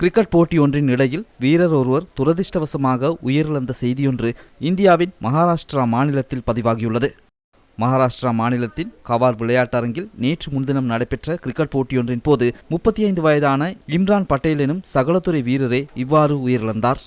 Cricket போட்டியொன்றின் இடையில் வீரர் ஒருவர் துரதிர்ஷ்டவசமாக உயிரிழந்த செய்தியொன்று இந்தியாவின் மகாராஷ்டிரா மாநிலத்தில் பதிவாகியுள்ளது. மகாராஷ்டிரா மாநிலத்தின் கவார் விளையாட்டரங்கில் நேற்று முன்தினம் நடைபெற்ற கிரிக்கெட் போட்டியொன்றின் போது முப்பத்தி ஐந்து வயதான இம்ரான் பட்டேல் எனும் சகலத்துறை வீரரே இவ்வாறு உயிரிழந்தார்.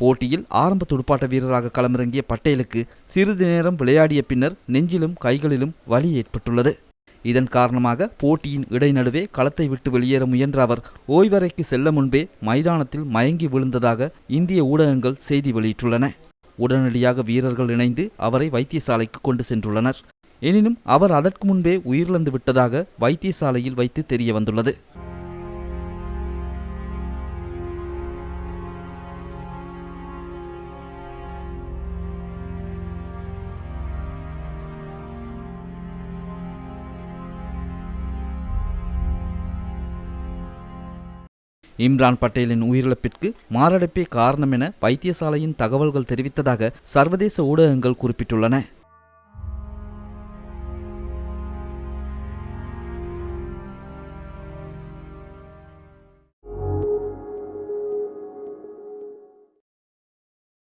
போட்டியில் ஆரம்ப துடுப்பாட்ட வீரராக களமிறங்கிய பட்டேலுக்கு சிறிது நேரம் விளையாடிய பின்னர் நெஞ்சிலும் கைகளிலும் வலி ஏற்பட்டுள்ளது. இதன் காரணமாக போட்டியின் இடைநடுவே களத்தை விட்டு வெளியேற முயன்ற அவர் ஓய்வறைக்கு செல்ல முன்பே மைதானத்தில் மயங்கி விழுந்ததாக இந்திய ஊடகங்கள் செய்தி வெளியிட்டுள்ளன. உடனடியாக வீரர்கள் இணைந்து அவரை வைத்தியசாலைக்கு கொண்டு சென்றுள்ளனர். எனினும் அவர் அதற்கு முன்பே உயிரிழந்து விட்டதாக வைத்தியசாலையில் வைத்து தெரிய வந்துள்ளது இம்ரான் பட்டேலின் உயிரிழப்பிற்கு மாரடைப்பே காரணம் என வைத்தியசாலையின் தகவல்கள் தெரிவித்ததாக சர்வதேச ஊடகங்கள் குறிப்பிட்டுள்ளன.